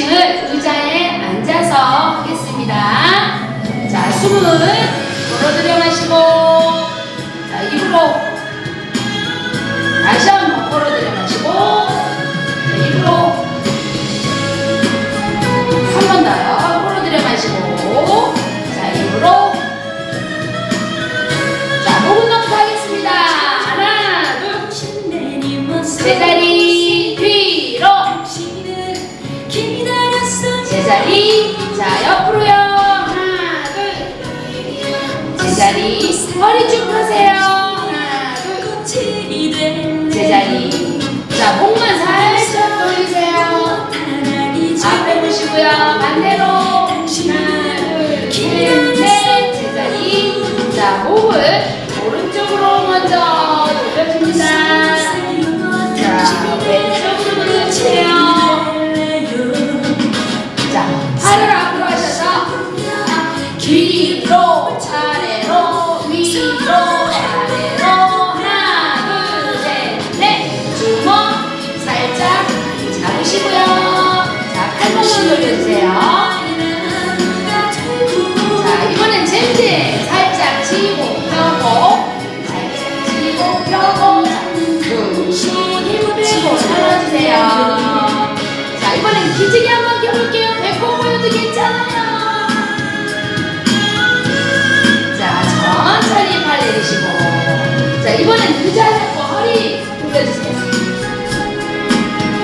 복싱을 의자에 앉아서 하겠습니다. 자, 숨은 불어 들여마시고. 자, 입으로 다시 한번. 김윤태 제자리 자 호흡을 오른쪽으로 먼저 이번엔 유자하고 허리 돌려주세요.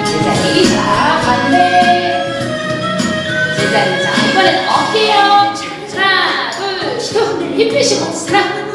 제자리 자 반대. 제자리 자 이번엔 어깨요. 하나 둘 셋. 힘 빼시고 하나.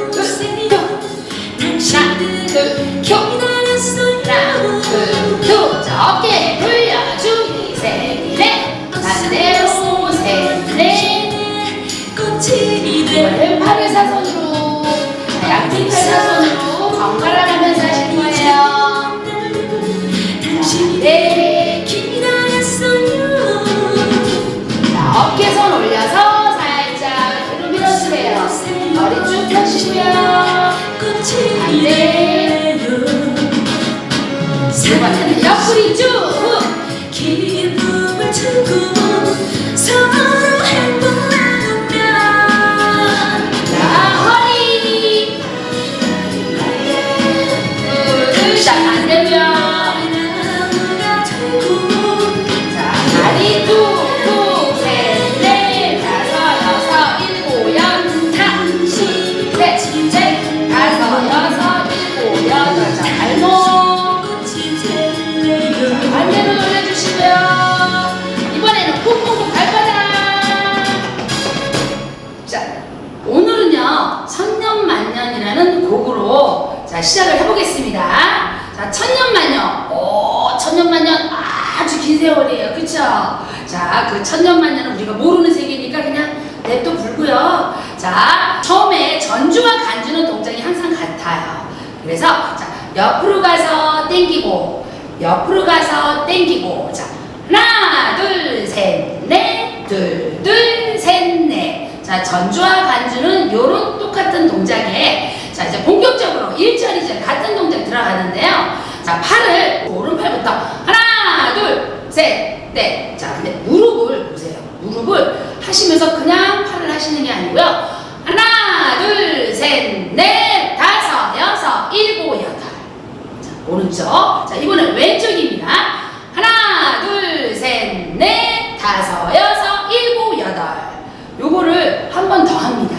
Love do. 셋넷 둘 둘 셋 넷 자 전주와 반주는 요런 똑같은 동작에 자 이제 본격적으로 1절 2절 같은 동작 들어가는데요. 자 팔을 오른팔부터 하나 둘 셋 넷자 근데 무릎을 보세요. 무릎을 하시면서 그냥 팔을 하시는 게 아니고요. 하나 둘 셋 넷. 다섯 여섯 일곱 여덟. 자 오른쪽. 자 이번엔 왼쪽입니다. 다섯, 여섯, 일곱, 여덟. 요거를 한 번 더 합니다.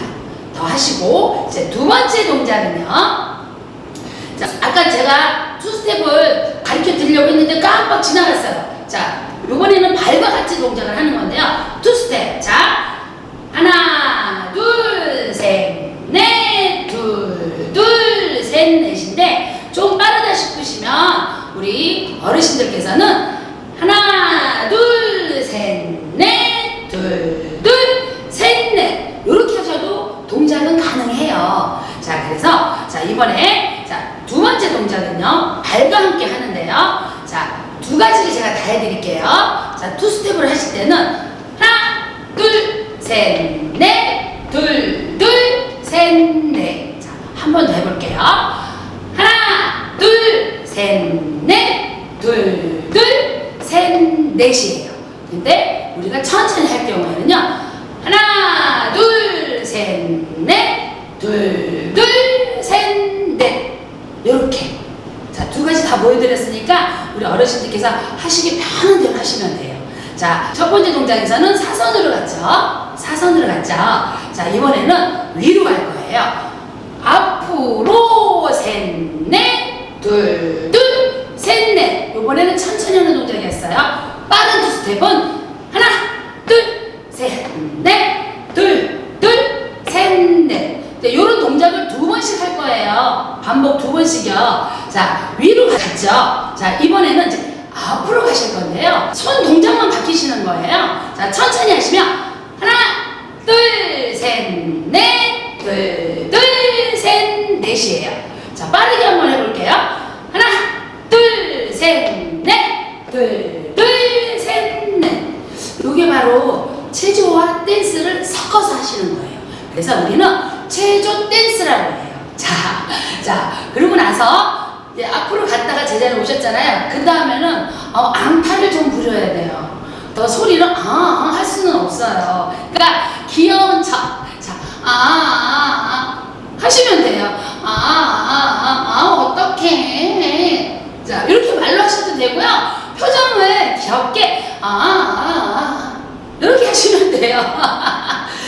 더 하시고 이제 두 번째 동작은요. 자, 아까 제가 투 스텝을 가르쳐 드리려고 했는데 깜빡 지나갔어요. 자, 요번에는 발과 같이 동작을 하는 건데요. 투 스텝. 자, 하나, 둘, 셋, 넷, 둘, 둘, 셋, 넷인데 좀 빠르다 싶으시면 우리 어르신들께서는 사선으로 갔죠. 사선으로 갔죠. 자, 이번에는 위로 갈 거예요. 앞으로 셋, 넷, 둘, 둘, 셋, 넷. 이번에는 천천히 하는 동작이었어요. 빠른 투 스텝은 하나, 둘, 셋, 넷, 둘, 둘, 셋, 넷. 이런 동작을 두 번씩 할 거예요. 반복 두 번씩이요. 자, 위로 갔죠. 자, 이번에는 이제 앞으로 가실 건데요. 손 동작만 바뀌시는 거예요. 자, 천천히 하시면 하나, 둘, 셋, 넷, 둘, 둘, 셋, 넷이에요. 자, 빠르게 한번 해볼게요. 하나, 둘, 셋, 넷, 둘, 둘, 셋, 넷. 이게 바로 체조와 댄스를 섞어서 하시는 거예요. 그래서 우리는 체조 댄스라고 해요. 자, 자, 그러고 나서 이제 앞으로 갔다가 제자리 오셨잖아요. 그 다음에는 어, 앙탈을 좀 부려야 돼요. 더 소리를 아, 아, 할 수는 없어요. 그러니까 귀여운 척, 자, 아, 아, 아, 하시면 돼요. 아, 아, 아, 아, 어떡해. 자, 이렇게 말로 하셔도 되고요. 표정을 귀엽게, 아, 아, 아, 이렇게 하시면 돼요.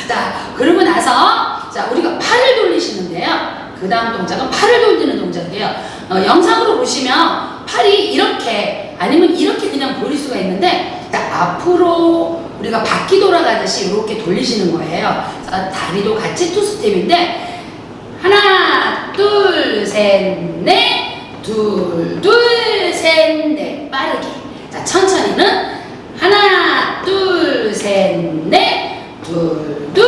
자, 그러고 나서, 자, 우리가 팔을 돌리시는데요. 그 다음 동작은 팔을 돌리는 동작이에요. 어, 영상으로 보시면 팔이 이렇게, 아니면 이렇게 그냥 돌릴 수가 있는데, 자, 앞으로 우리가 바퀴 돌아가듯이 이렇게 돌리시는 거예요. 다리도 같이 투 스텝인데, 하나, 둘, 셋, 넷, 둘, 둘, 셋, 넷. 빠르게. 자, 천천히는 하나, 둘, 셋, 넷, 둘, 둘,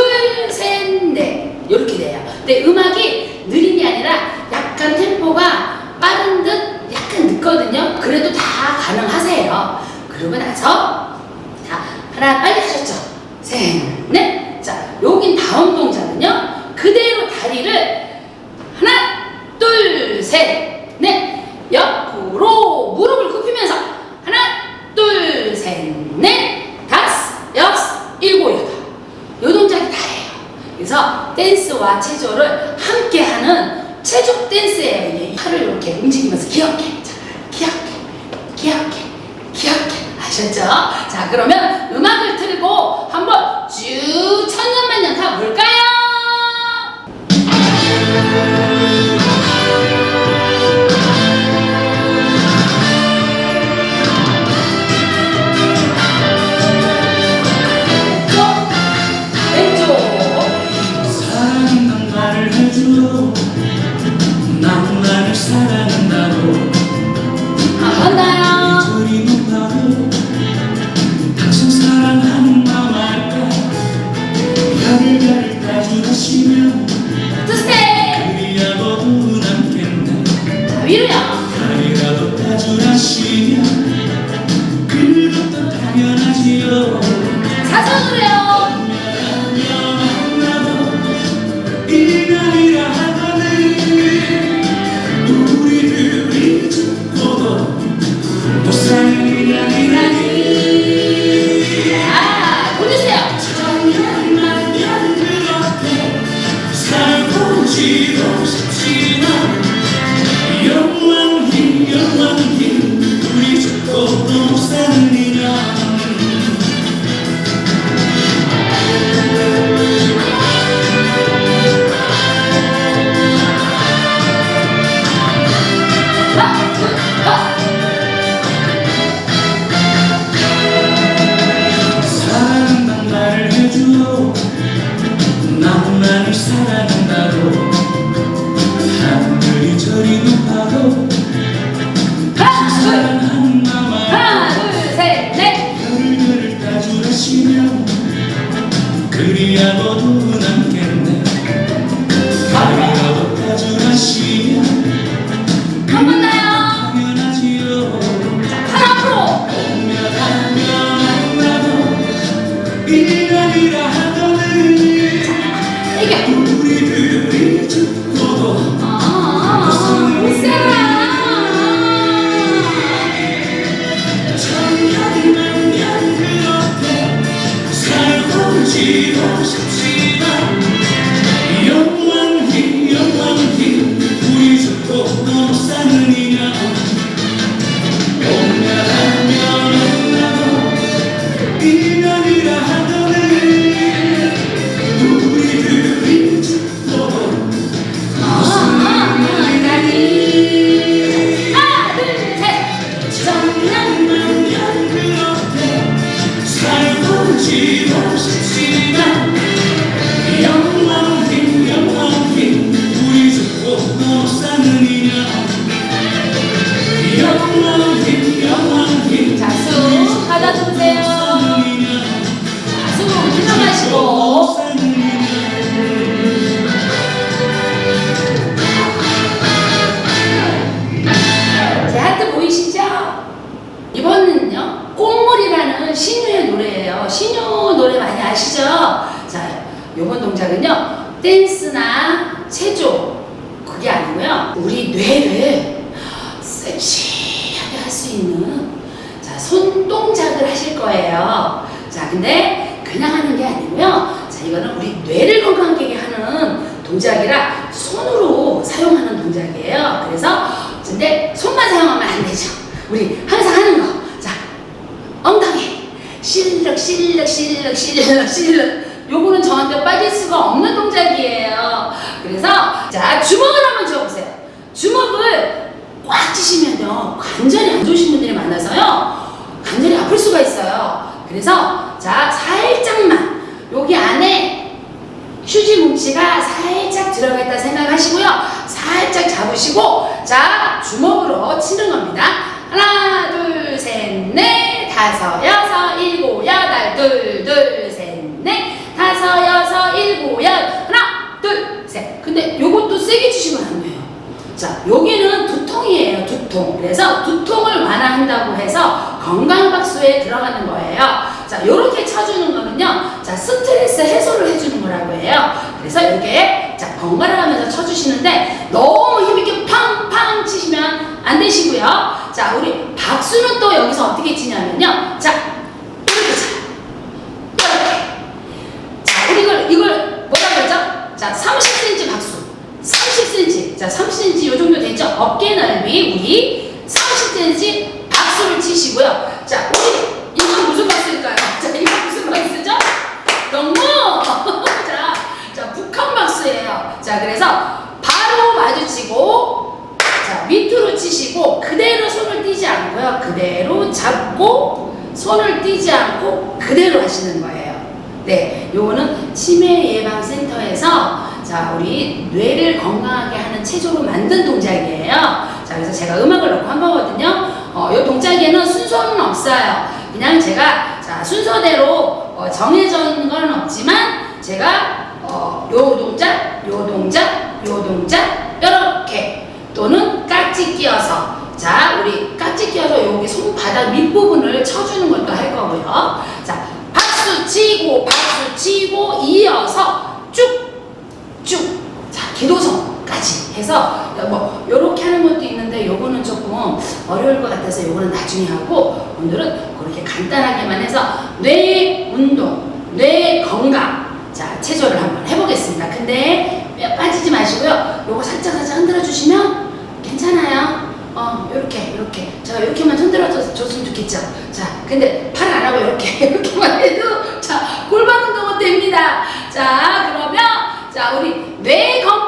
요거는 저한테 빠질 수가 없는 동작이에요. 그래서 자 주먹을 한번 쥐어보세요. 주먹을 꽉 쥐시면요 관절이 안 좋으신 분들이 많아서요 관절이 아플 수가 있어요. 그래서 자 살짝만 여기 안에 휴지 뭉치가 살짝 들어가 있다 생각하시고요. 살짝 잡으시고 자 주먹으로 치는 겁니다. 하나 둘 셋 넷 다섯 여섯 일곱 여덟 둘 둘셋넷 다섯 일곱 여덟 하나 둘셋 근데 요것도 세게 치시면 안 돼요. 자, 여기는 두통이에요, 두통. 그래서 두통을 완화한다고 해서 건강박수에 들어가는 거예요. 자, 요렇게 쳐주는 거는요, 자, 스트레스 해소를 해주는 거라고 해요. 그래서 이렇게, 자, 번갈아 가면서 쳐주시는데, 너무 힘있게 팡팡 치시면 안 되시고요. 자, 우리 박수는 또 여기서 어떻게 치냐면요. 자, 이렇게 쳐요. 이렇게. 자, 우리 이걸, 이걸 뭐라 그러죠? 자, 30cm 박수. 30cm. 자, 30cm 요 정도 됐죠? 어깨 넓이 우리 30cm 박수를 치시고요. 자, 우리 이건 무슨 박수일까요? 자, 이건 무슨 박수죠? 너무 자, 자, 북한 박수예요. 자, 그래서 바로 마주치고 자, 밑으로 치시고 그대로 손을 띄지 않고요. 그대로 잡고 손을 띄지 않고 그대로 하시는 거예요. 네, 요거는 치매 예방 센터에서 자, 우리 뇌를 건강하게 하는 체조로 만든 동작이에요. 자, 그래서 제가 음악을 넣고 한 거거든요. 어, 요 동작에는 순서는 없어요. 그냥 제가 자, 순서대로 어, 정해져 있는 건 없지만 제가 어, 요 동작, 요 동작 이렇게 또는 깍지 끼어서 자, 우리 깍지 끼어서 여기 손바닥 밑부분을 쳐주는 것도 할 거고요. 자, 박수 치고 박수 치고 이어서 쭉 쭉, 자, 기도성까지 해서, 뭐, 요렇게 하는 것도 있는데, 요거는 조금 어려울 것 같아서 요거는 나중에 하고, 오늘은 그렇게 간단하게만 해서, 뇌 운동, 뇌 건강, 자, 체조를 한번 해보겠습니다. 근데, 뼈 빠지지 마시고요. 요거 살짝 살짝 흔들어 주시면 괜찮아요. 어, 요렇게, 요렇게. 제가 요렇게만 흔들어 줬으면 좋겠죠. 자, 근데 팔 안 하고 요렇게, 요렇게만 해도, 자, 골반 운동은 됩니다. 자, 그러면, 자, 우리 뇌 건강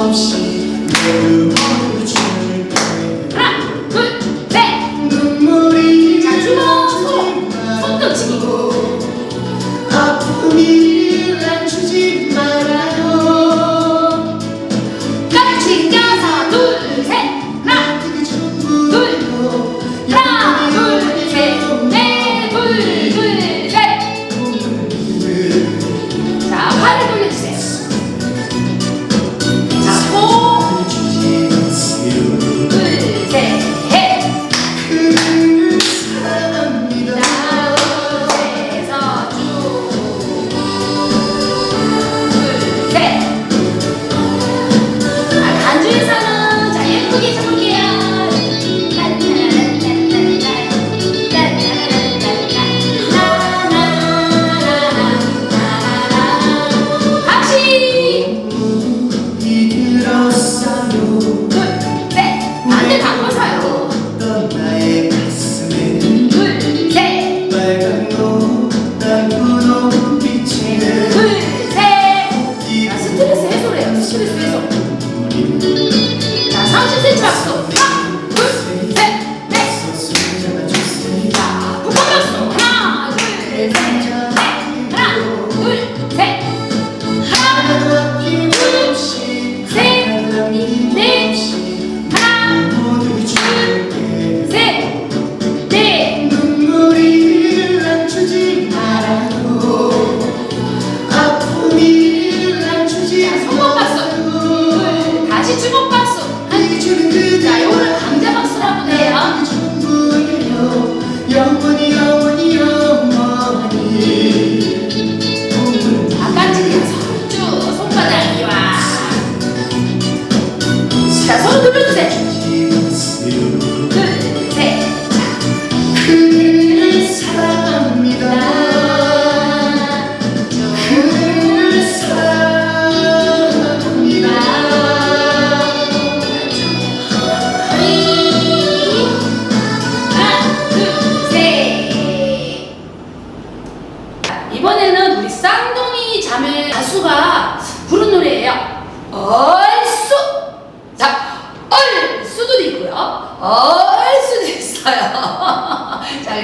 없이 내음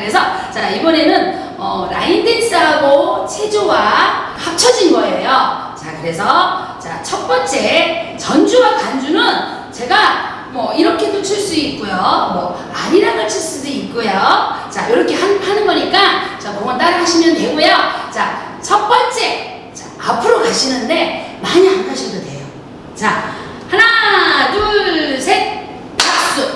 그래서 자 이번에는 어, 라인 댄스하고 체조와 합쳐진 거예요. 자 그래서 자 첫 번째 전주와 간주는 제가 뭐 이렇게도 출 수 있고요. 뭐 아리랑을 칠 수도 있고요. 자 이렇게 한, 하는 거니까 자 그건 따라 하시면 되고요. 자 첫 번째 자 앞으로 가시는데 많이 안 가셔도 돼요. 자 하나 둘 셋. 박수.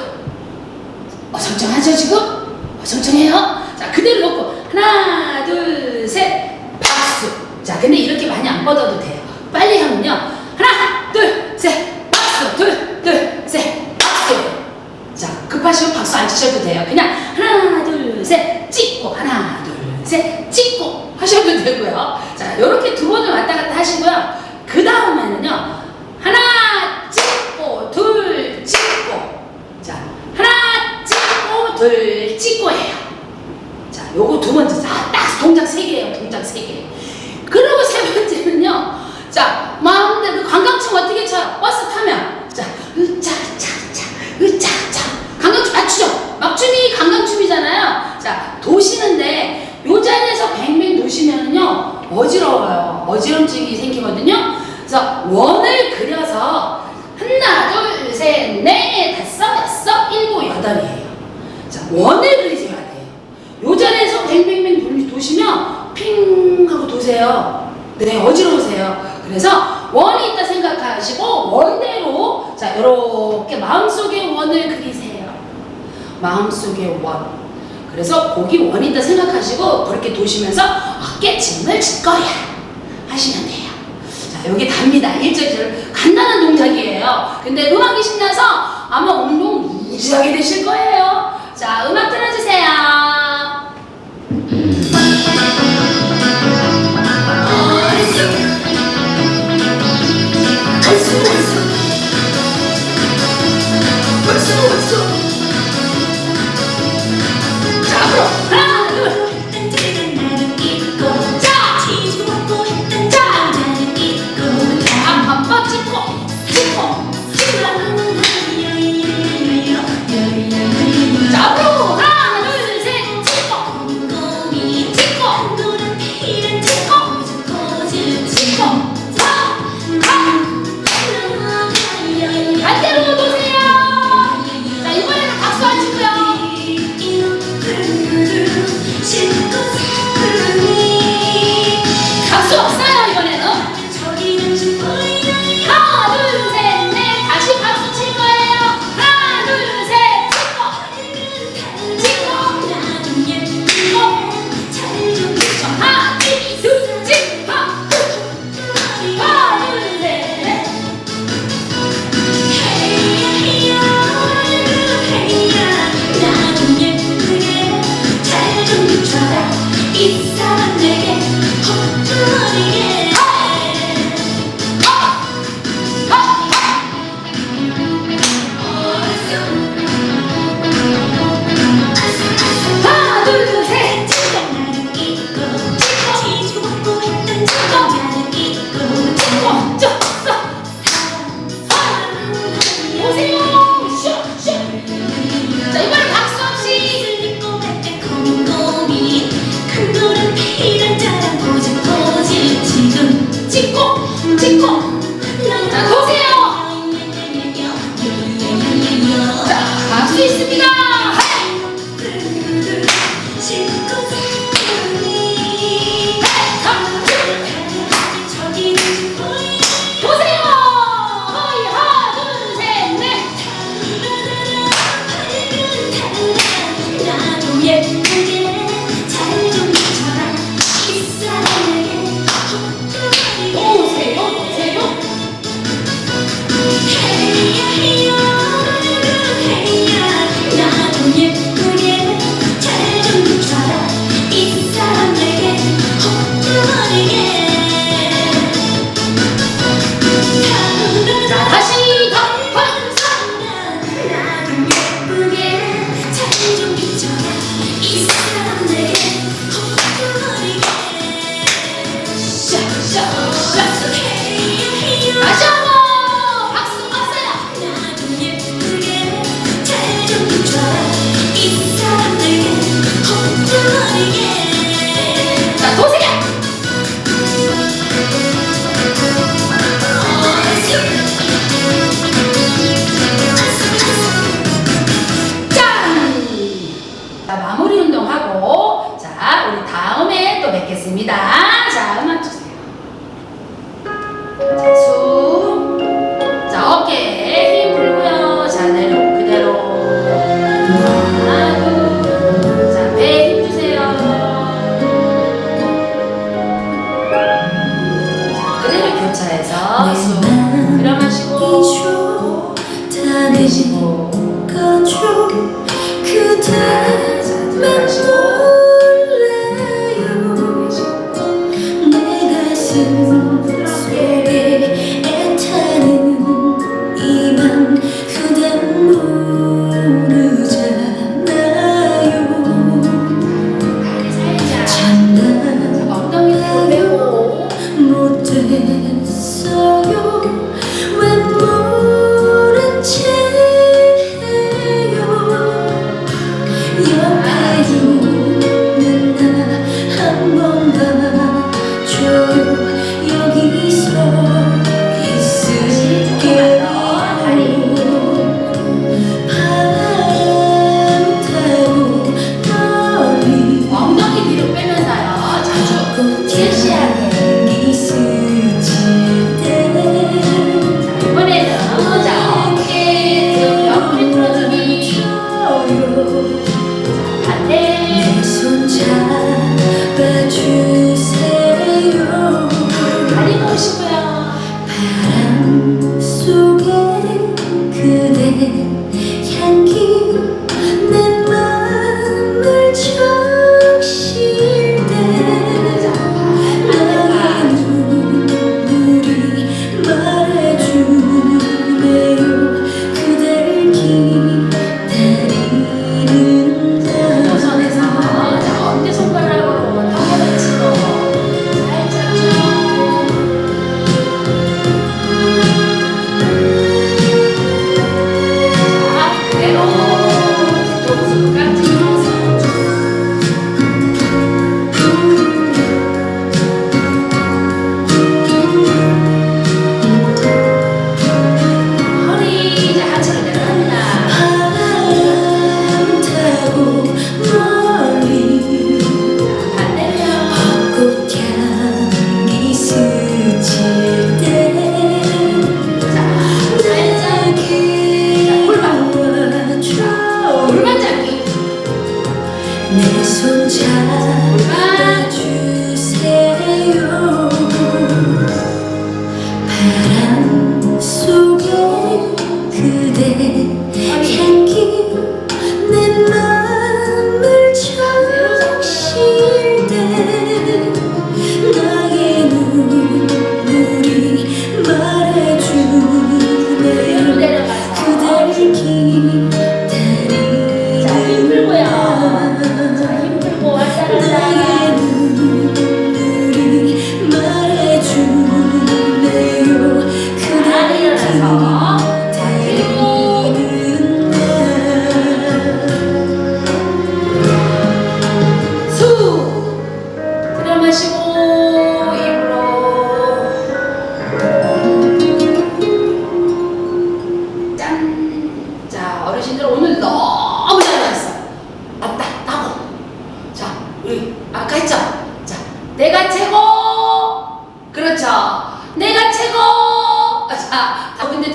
어정쩡하죠 지금? 어정쩡해요? 자 그대로 놓고 하나 둘 셋 박수. 자 근데 이렇게 많이 안 뻗어도 돼요. 빨리 하면요. 하나 둘 셋 박수. 둘 둘 셋 박수. 자 급하시면 박수 안 치셔도 돼요. 그냥 하나 둘 셋 찍고 하나 둘 셋 찍고 하셔도 되고요. 자 요렇게 두 번을 왔다 갔다 하시고요. 그 다음에는요. 하나 찍고 둘 찍고 자 하나 찍고 둘 찍고 해요 자 요거 두 번째 자, 딱 동작 세 개예요 동작 세 개. 그리고 세 번째는요 자 마음대로 관광청 어떻게 쳐 버스 타면 자 으짜짜짜 으짜짜 관광춤 맞추죠 막춤이 관광춤이잖아요 자 도시는데 요 자리에서 뱅뱅 도시면은요 어지러워요 어지럼증이 생기거든요 그래서 원을 그려서 하나 둘셋넷 다섯 여섯 일곱 여덟이에요 자 원을 그리셔야 돼요 요 자리에서 뱅뱅뱅 돌- 도시면 핑 하고 도세요 네 어지러우세요 그래서 원이 있다 생각하시고 원대로 자 이렇게 마음속에 원을 그리세요 마음속에 원 그래서 거기 원이 있다 생각하시고 그렇게 도시면서 어깨춤을 출 거야. 하시면 돼요. 자 여기 답니다. 1절 간단한 동작이에요. 근데 음악이 신나서 아마 운동 무지하게 되실 거예요. 자 음악 틀어주세요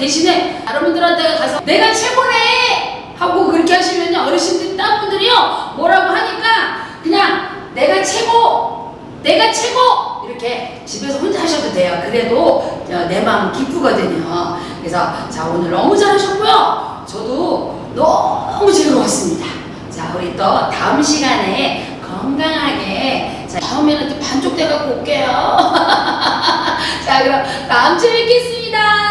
대신에 여러분들한테 가서 내가 최고네 하고 그렇게 하시면요 어르신들 딴 분들이요 뭐라고 하니까 그냥 내가 최고 내가 최고! 이렇게 집에서 혼자 하셔도 돼요. 그래도 어, 내 마음 기쁘거든요. 그래서 자 오늘 너무 잘하셨고요. 저도 너무 즐거웠습니다. 자 우리 또 다음 시간에 건강하게 자 다음에는 또 반쪽 돼갖고 올게요. 자 그럼 다음 주에 뵙겠습니다.